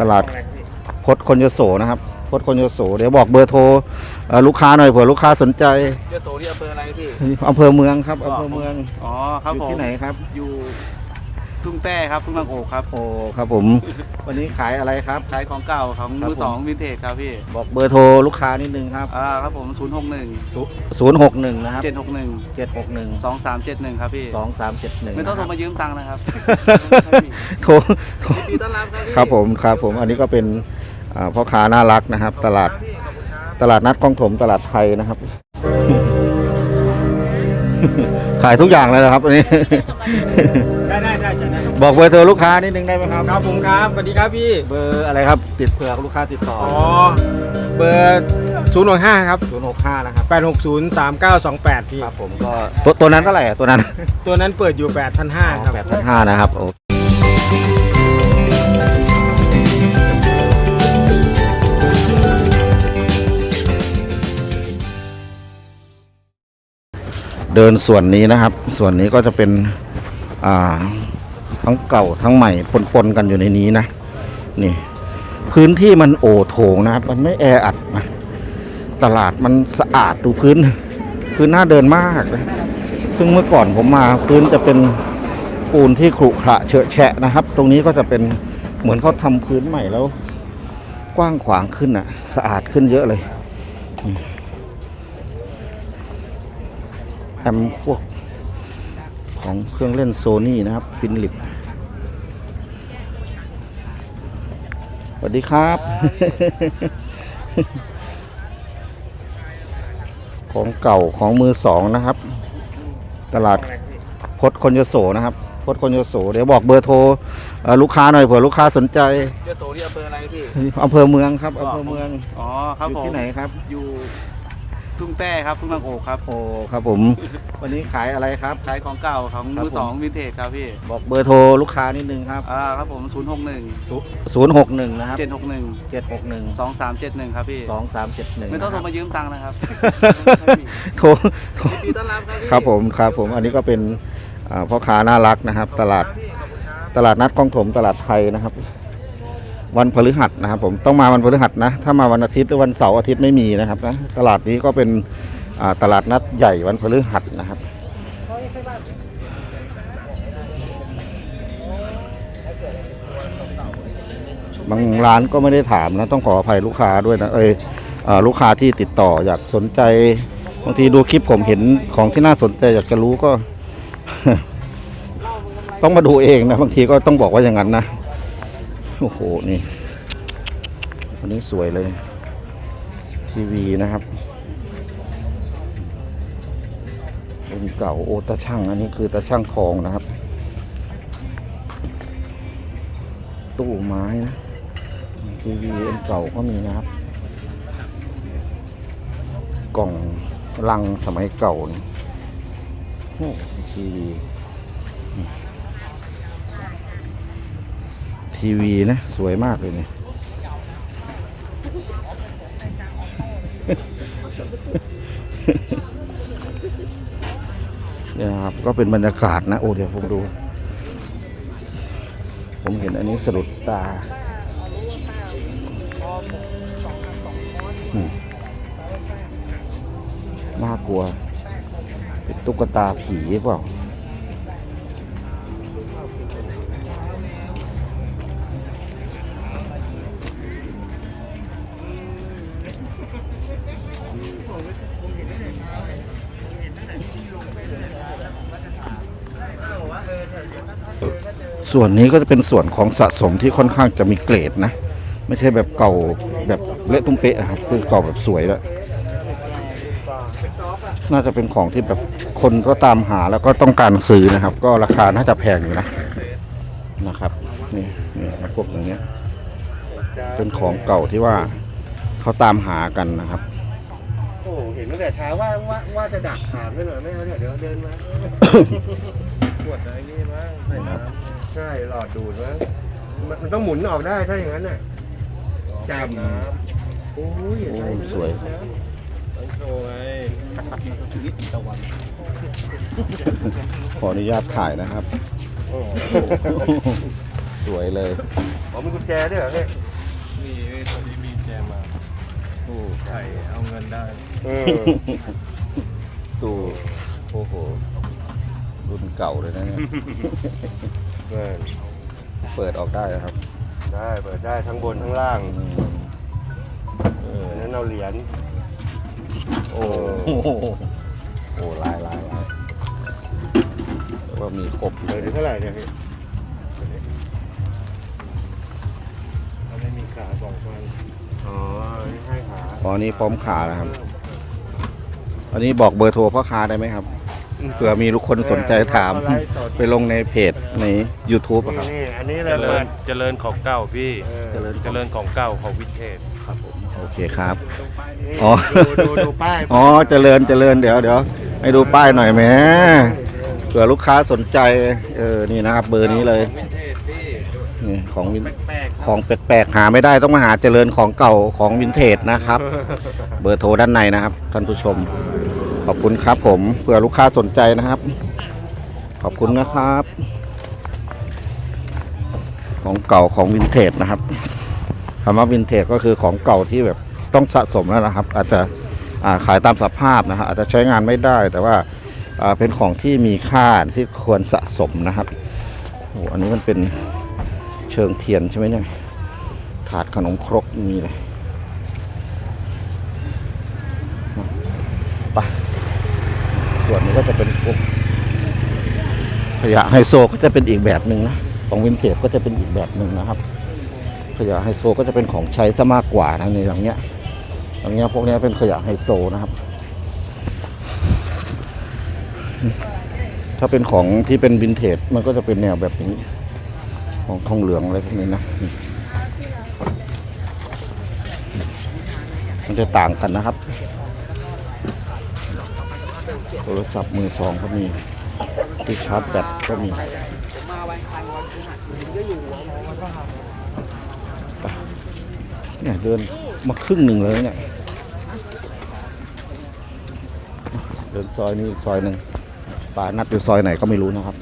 ตลาดพดคนยโสนะครับพดคนยโสเดี๋ยวบอกเบอร์โทรเอ่อลูกค้าหน่อยเผื่อลูกค้าสนใจเจ้าโตที่อำเภออะไรพี่อำเภอเมืองครับอำเภอเมืองอ๋อครับอยู่ผมที่ไหนครับอยู่ ทุ่งแต้ครับทุ่งบางโอกครับ โอ้ครับผม วันนี้ขายอะไรครับ ขายของเก่าของครับมือสองผมวินเทจครับพี่ บอกเบอร์โทรลูกค้านิดนึงครับ อ่าครับผมศูนย์หกหนึ่งศูนย์หกหนึ่งนะครับเจ็ดหกหนึ่งเจ็ดหกหนึ่งสองสามเจ็ดหนึ่งครับพี่สองสามเจ็ดหนึ่งไม่ต้องโทรมายืมตังค์นะครับโทรโทรยินดีต้อนรับครับพี่ครับผมครับผมอันนี้ก็เป็นอ่าพ่อค้าน่ารักนะครับ ตลาดครับพี่ขอบคุณครับตลาดนัดคลองถมตลาดไทยนะครับ ขายทุกอย่างเลยนะครับวันนี้ บอกเบอร์โทรลูกค้านิดนึงได้ไหมครับ ครับผมครับสวัสดีครับพี่ เบอร์อะไรครับ ติดเผื่อลูกค้าติดต่ออ๋อ เบอร์ศูนย์หกห้าครับศูนย์หกห้านะครับแปดหกศูนย์สามเก้าสองแปดพี่ ครับผมก็ตัวตัวนั้นเท่าไหร่อะตัวนั้นตัวนั้นเปิดอยู่แปดพันห้าครับ แปดพันห้านะครับโอ้เดินส่วนนี้นะครับ ส่วนนี้ก็จะเป็นอ่า ทั้งเก่าทั้งใหม่ปนๆกันอยู่ในนี้นะนี่ พื้นที่มันโอโถงนะครับมันไม่แออัดนะตลาดมันสะอาดดูพื้น พื้นน่าเดินมากนะซึ่งเมื่อก่อนผมมาพื้นจะเป็นปูนที่ขรุขระเฉอะแฉะนะครับ ตรงนี้ก็จะเป็นเหมือนเขาทำพื้นใหม่แล้ว กว้างขวางขึ้นอะ สะอาดขึ้นเยอะเลยแอมพวกของเครื่องเล่นโซนี่นะครับ ฟินลิป วัสดีครับ ของเก่าของมือสองนะครับ ตลาดพดคนยโสนะครับพดคนยโสเดี๋ยวบอกเบอร์โทรเอ่อลูกค้าหน่อยเผื่อลูกค้าสนใจเจ้าโตที่อำเภออะไรพี่อำเภอเมืองครับอำเภอเมืองอ๋อครับอยู่ผมที่ไหนครับอยู่ ทุ่งแต้ครับทุ่งบางโอกครับ โอ้ครับผม วันนี้ขายอะไรครับ ขายของเก่าของครับมือสองวินเทจครับพี่ บอกเบอร์โทรลูกค้านิดนึงครับ อ่าครับผมศูนย์หกหนึ่งศูนย์หกหนึ่งนะครับเจ็ดหกหนึ่งเจ็ดหกหนึ่งสองสามเจ็ดหนึ่งครับพี่สองสามเจ็ดหนึ่งไม่ต้องโทรมายืมตังค์นะครับโทรโทรยินดีต้อนรับครับพี่ครับผมครับผมอันนี้ก็เป็นอ่าพ่อค้าน่ารักนะครับ ตลาดครับพี่ขอบคุณครับตลาดนัดคลองถมตลาดไทยนะครับ วันพฤหัสนะครับผมต้องมาวันพฤหัสนะ ถ้ามาวันอาทิตย์หรือวันเสาร์อาทิตย์ไม่มีนะครับนะตลาดนี้ก็เป็นตลาดนัดใหญ่วันพฤหัสนะครับบางร้านก็ไม่ได้ถามนะ ต้องขออภัยลูกค้าด้วยนะเอยเอ่อลูกค้าที่ติดต่ออยากสนใจบางทีดูคลิปผมเห็นของที่น่าสนใจอยากจะรู้ก็ ต้องมาดูเองนะบางทีก็ต้องบอกว่าอย่างนั้นนะ โอ้โห นี่อันนี้สวยเลย ทีวีนะครับเป็นเก่าโอตาช่าง อันนี้คือตาช่างทองนะครับ ตู้ไม้นะ ทีวีอันเก่าก็มีนะครับ กล่องลังสมัยเก่านี่โอ้ทีวี ทีวีนะ สวยมากเลยเนี่ยเนี่ยนะครับก็เป็นบรรยากาศนะ โอ้เดี๋ยวผมดู ผมเห็นอันนี้สะดุดตาน่ากลัว เป็นตุ๊กตาผีเปล่า ส่วนนี้ก็จะเป็นส่วนของสะสมที่ค่อนข้างจะมีเกรดนะ ไม่ใช่แบบเก่าแบบเละตุ้มเป๊ะอะครับคือเก่าแบบสวยแล้วยน่าจะเป็นของที่แบบคนก็ตามหาแล้วก็ต้องการซื้อนะครับ ก็ราคาน่าจะแพงอยู่นะนะครับ นี่นี่พวกอย่างเงี้ยเป็นของเก่าที่ว่าเขาตามหากันนะครับโอ้โหเห็นตั้งแต่เช้าว่าว่าว่าจะดักถามไว้หน่อยไม่เอาเนี่ยเดี๋ยวเดินมาขวดอะไรนี่มั้ง ใส่น้ำใช่หลอดดูดมั้งมันมันต้องหมุนออกได้ถ้าอย่างนั้นน่ะจับน้ำโอ้ยโอ้ใช่เลยสวยน้ำต้องโชว์ไงขออนุญาตถ่ายนะครับ โอ้โหสวยเลยอ๋อมีกุญแจด้วยเหรอเนี่ยมีตอนนี้มีแจมาโอ้ไข่เอาเงินได้ เออตู้โอ้โห รุ่นเก่าเลยนะเนี่ยเออเปิดออกได้นะครับได้เปิดได้ทั้งบนทั้งล่างอืมเอออันนั้นเอาเหรียญโอ้โหโอ้ลายลายลายแล้วก็มีครบเออเดี๋ยวเท่าไหร่เนี่ยพี่เขาไม่มีขาสองพันอ๋อนี่ให้ขาอ๋อนี่พร้อมขาแล้วครับ อันนี้บอกเบอร์โทรพ่อค้าได้ไหมครับ เผื่อมีลูกคนสนใจถามเออไลฟ์สดไปลงในเพจใน YouTube อะครับ นี่นี่อันนี้เลเจยริเปิญดเจริญของเก่าพี่เออเจริญ เจริญของเก่าของวิเทศ ครับผมโอเคครับ นี่อ๋อ ดูดูดูป้ายอ๋อเจริญเจริญเดี๋ยวเดี๋ยวให้ดูป้ายหน่อยแหมเผื่อลูกค้าสนใจเออนี่นะครับเบอร์นี้เลยวิเทศพี่นี่ของวินแปลกๆของแปลกๆหาไม่ได้ต้องมาหาเจริญของเก่าของวินเทจนะครับ เบอร์โทรด้านในนะครับท่านผู้ชม ขอบคุณครับผมเผื่อลูกค้าสนใจนะครับ ขอบคุณนะครับ ของเก่าของวินเทจนะครับคำว่าวินเทจก็คือของเก่าที่แบบต้องสะสมแล้วนะครับ อาจจะขายตามสภาพนะฮะอาจจะใช้งานไม่ได้ แต่ว่าอ่าเป็นของที่มีค่าที่ควรสะสมนะครับโอ้อันนี้มันเป็นเชิงเทียนใช่ไหมเนี่ยถาดขนมครกมีเลยไป ส่วนนี้ก็จะเป็นพวกขยะไฮโซก็จะเป็นอีกแบบหนึ่งนะ ของวินเทจก็จะเป็นอีกแบบหนึ่งนะครับ ขยะไฮโซก็จะเป็นของใช้ซะมากกว่านะในอย่างเงี้ยอย่างเงี้ยพวกเนี้ยเป็นขยะไฮโซนะครับ ถ้าเป็นของที่เป็นวินเทจมันก็จะเป็นแนวแบบนี้ ของทองเหลืองอะไรพวกนี้นะ มันจะต่างกันนะครับ โทรศัพท์มือสองก็มีที่ชาร์จแบตก็มีเนี่ยเดินมาครึ่งหนึ่งเลยเนี่ยเดินซอยนี้อีกซอยหนึ่งป่านัดอยู่ซอยไหนก็ไม่รู้นะครับ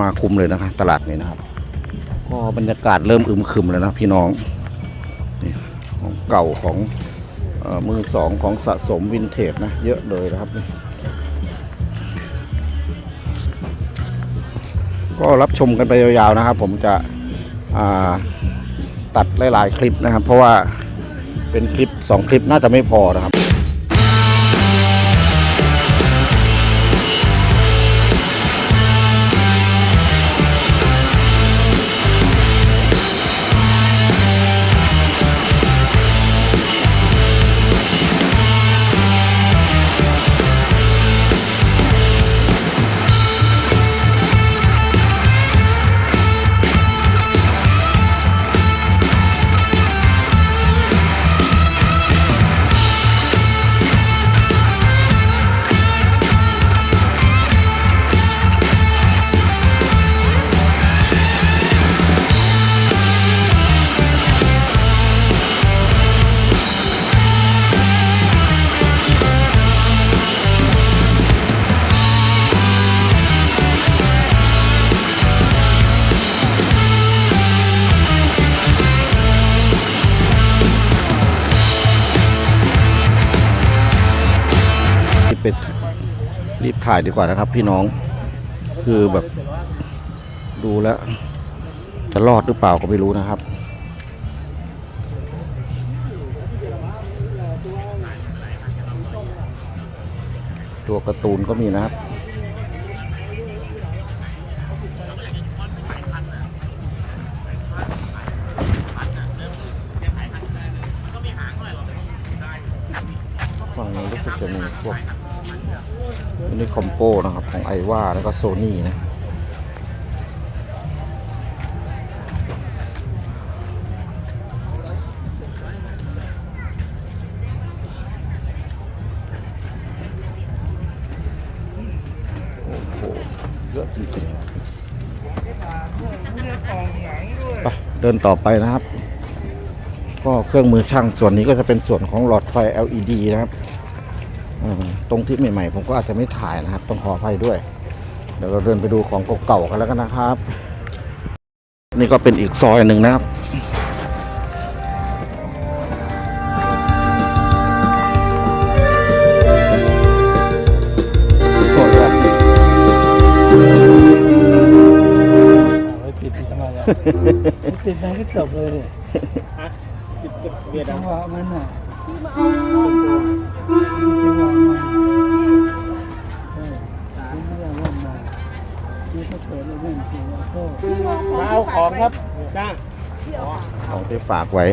มาคุมเลยนะคะตลาดนี้นะครับก็บรรยากาศเริ่มอึมครึมแล้วนะพี่น้องนี่ของเก่าของเอมือสองของสะสมวินเทจนะ เยอะเลยนะครับนี่ก็รับชมกันไปยาวๆนะครับ ผมจะตัดหลายๆคลิปนะครับ เพราะว่าเป็นคลิปสองคลิปน่าจะไม่พอนะครับ ถ่ายดีกว่านะครับ พี่น้องคือแบบ ดูแล้ว จะรอดหรือเปล่าก็ไม่รู้นะครับตัวการ์ตูนก็มีนะครับฝั่งนี้รู้สึกจะมีพวก มินิคอมโปนะครับ ของไอว่าแล้วก็โซนี่นะโอ้โหเยอะจริงๆไปเดินต่อไปนะครับ ก็เครื่องมือช่างส่วนนี้ก็จะเป็นส่วนของหลอดไฟ LED นะครับ ตรงที่ใหม่ๆ ผมก็อาจจะไม่ถ่ายนะครับ ต้องขออภัยด้วย เดี๋ยวเราเดินไปดูของเก่าๆกันแล้วกันนะครับ นี่ก็เป็นอีกซอยหนึ่งนะครับโทษครับไม่ปิดทำไมอะปิดมันก็จบเลยเนี่ยปิดเบียดจังหวะมันอะ มาเอาของครับจ้าของที่ฝากไว้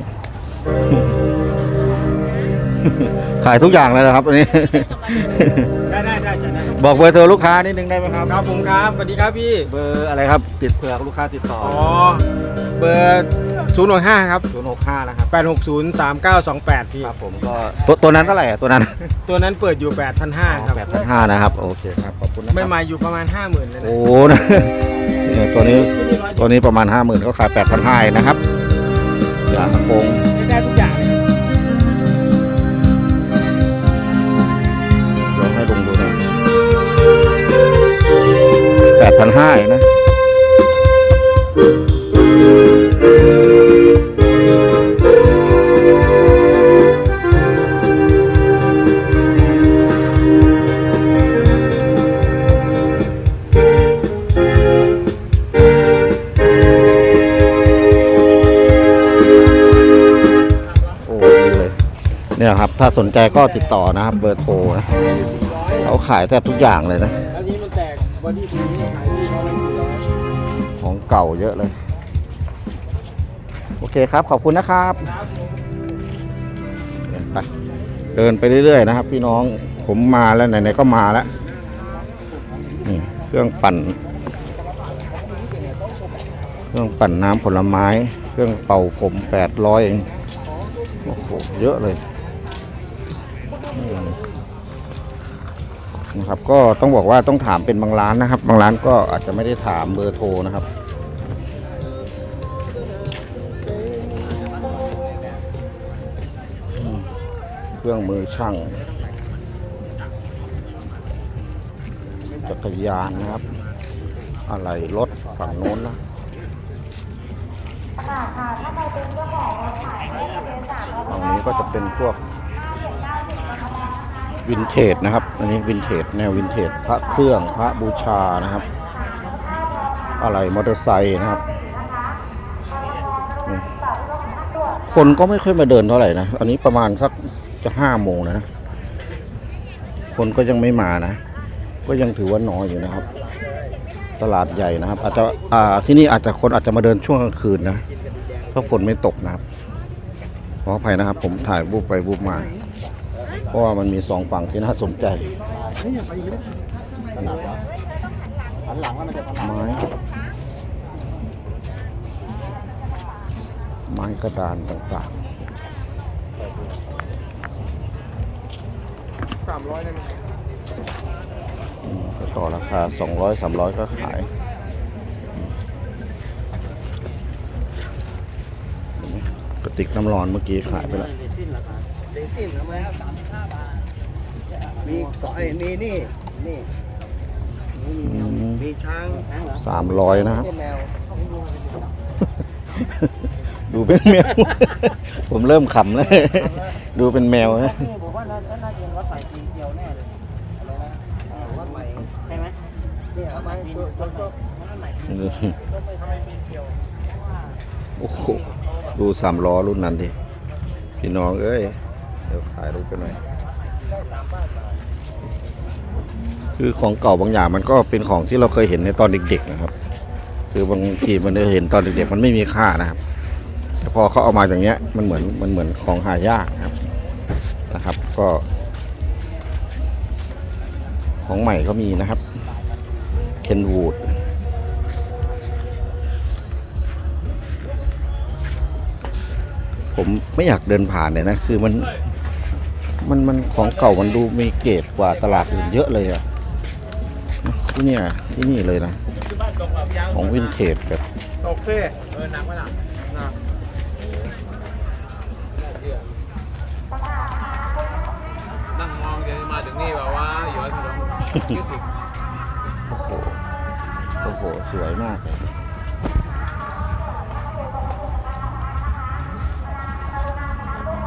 ขายทุกอย่างเลยนะครับอันนี้ ได้ได้ได้จ้ะได้บอกเบอร์โทรลูกค้านิดนึงได้ไหมครับ ครับผมครับสวัสดีครับพี่ เบอร์อะไรครับ ติดเผื่อลูกค้าติดต่ออ๋อ เบอร์ศูนย์หกห้าครับศูนย์หกห้านะครับแปดหกศูนย์สามเก้าสองแปดพี่ ครับผมก็ตัวตัวนั้นเท่าไหร่อะตัวนั้นตัวนั้นเปิดอยู่แปดพันห้าครับ แปดพันห้านะครับ โอเคครับ ขอบคุณนะครับ ไม่มาอยู่ประมาณห้าหมื่นเลยนะ โอ้นะ เนี่ยตัวนี้ตัวนี้ประมาณห้าหมื่นก็ขายแปดพันห้านะครับยางกระโปรงได้ทุกอย่างเดี๋ยวให้ลงดูนะแปดพันห้านะ ถ้าสนใจก็ติดต่อนะครับ เบอร์โทรนะเขาขายแทบทุกอย่างเลยนะ อันนี้มันแตกบอดี้ตรงนี้ขายที่เขาละสี่ร้อยของเก่าเยอะเลย โอเคครับ ขอบคุณนะครับเดินไปเดินไปเรื่อยๆนะครับ พี่น้องผมมาแล้วไหนๆก็มาแล้วนี่เครื่องปั่น เครื่องปั่นน้ำผลไม้ เครื่องเป่าผมแปดร้อยเองโอ้โหเยอะเลย นะครับ ก็ต้องบอกว่าต้องถามเป็นบางร้านนะครับ บางร้านก็อาจจะไม่ได้ถามเบอร์โทรนะครับเครื่องมือช่างจักรยานนะครับ อะไรรถฝั่งโน้นนะฝั่งนี้ก็จะเป็นพวก วินเทจนะครับ อันนี้วินเทจแนววินเทจพระเครื่องพระบูชานะครับ อะไรมอเตอร์ไซค์นะครับ คนก็ไม่ค่อยมาเดินเท่าไหร่นะ อันนี้ประมาณสักจะห้าโมงนะ คนก็ยังไม่มานะ ก็ยังถือว่าน้อยอยู่นะครับ ตลาดใหญ่นะครับ อาจจะอ่าที่นี่อาจจะคนอาจจะมาเดินช่วงกลางคืนนะ ถ้าฝนไม่ตกนะครับ ขออภัยนะครับ ผมถ่ายรูปไปรูปมา เพราะว่ามันมีสองฝั่งที่น่าสนใจหลังหลังมันจะทำไม้ไม้กระดานต่างสามร้อยได้ไหมๆก็ต่อราคาสองร้อยสามร้อยก็ขายกระติกน้ำร้อนเมื่อกี้ขายไปแล้ว มีเกาะไอ้มีนี่นี่มีช้างสามร้อยนะครับแมวดูเป็นแมว ผมเริ่มขำแล้วดูเป็นแมวนะผมว่าน่าน่าจะเป็นวัดใหม่จีนเดียวแน่เลยอะไรนะอ่าวัดใหม่ใช่ไหมเนี่ยเอาไปตัวตัวตัววัดใหม่จีนเดียวก็ไม่ทำไมปีนเดียวโอ้โหดูสามล้อรุ่นนั้นดิพี่น้องเอ้ย เดี๋ยวถ่ายรูปกันหน่อย คือของเก่าบางอย่างมันก็เป็นของที่เราเคยเห็นในตอนเด็กๆนะครับ คือบางทีมันได้เห็นตอนเด็กๆมันไม่มีค่านะครับ แต่พอเขาเอามาอย่างเงี้ยมันเหมือนมันเหมือนของหายากนะครับนะครับ ก็ ของใหม่ก็มีนะครับเคนวูดผมไม่อยากเดินผ่านเลยนะ คือมัน มันมันของเก่ามันดูมีเกรดกว่าตลาดอื่นเยอะเลยอะ ที่เนี่ยที่นี่เลยนะ ของวินเทจแบบตกเพ่เออหนักไหมล่ะนั่งมองเดี๋ยวมาถึงนี่แบบว่าย้อยถนนคิดถึงโอ้โหโอ้โห สวยมากเลย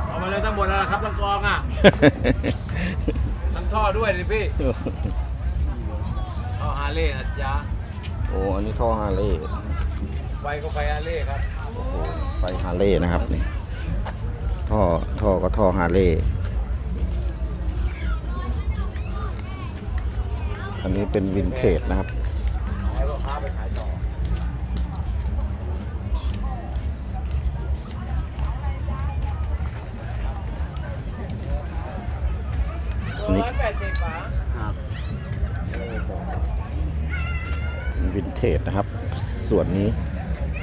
เอามาเลยทั้งหมดแล้วล่ะครับทั้งกองอะ ทั้งท่อด้วยดิพี่ท่อฮาร์ เลย์นะจ๊ะโอ้ อันนี้ท่อฮาร์เลย์ไฟก็ไฟฮาร์เลย์ครับ โอ้โหไฟฮาร์เลย์นะครับนี่ ท่อ ท่อก็ท่อฮาร์เลย์อันนี้เป็นวินเทจนะครับให้ลูกค้าไปขายต่ออันนี้ ร้อยแปดสิบฝา วินเทจนะครับ ส่วนนี้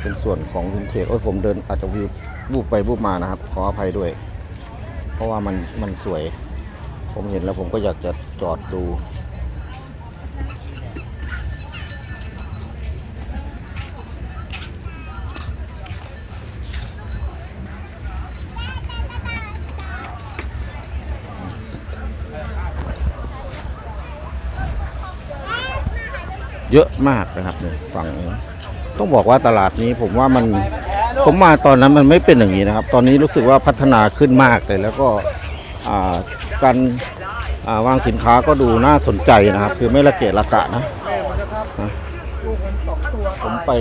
เป็นส่วนของวินเทจโอ้ยผมเดินอาจจะวิวบูบไปบูบมานะครับ ขออภัยด้วย เพราะว่ามันมันสวย ผมเห็นแล้วผมก็อยากจะจอดดู เยอะมากนะครับเนี่ยฝั่งต้องบอกว่าตลาดนี้ผมว่ามันผมมาตอนนั้นมันไม่เป็นอย่างนี้นะครับ ตอนนี้รู้สึกว่าพัฒนาขึ้นมากเลยแล้วก็การาวางสินค้าก็ดูน่าสนใจนะครับ คือไม่ละเกะละกะนะนะผมไป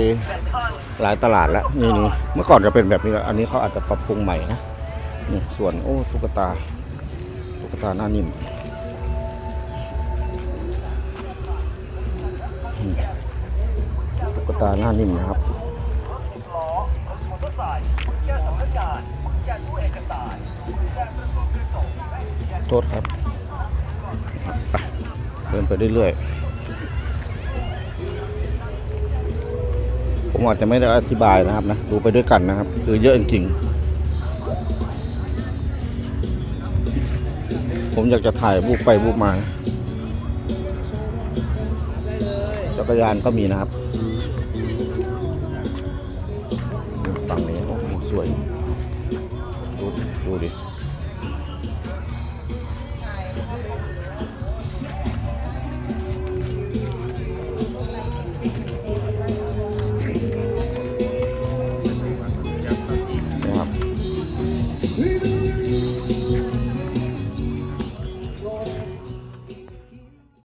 หลายตลาดแล้วนี่นี่เมื่อก่อนจะเป็นแบบนี้แล้วอันนี้เขาอาจจะปรับปรุงใหม่นะนี่ส่วนโอ้ตุ๊กตาตุ๊กตาหน้านิ่ม ตุ๊กตาหน้านิ่มนะครับโทษครับ เดินไปเรื่อยๆ ผมอาจจะไม่ได้อธิบายนะครับนะ ดูไปด้วยกันนะครับ คือเยอะจริงๆ ผมอยากจะถ่ายบูบไปบูบมา กรยานก็มีนะครับฝั่งนี้โอ้โหสวยดูดูดิ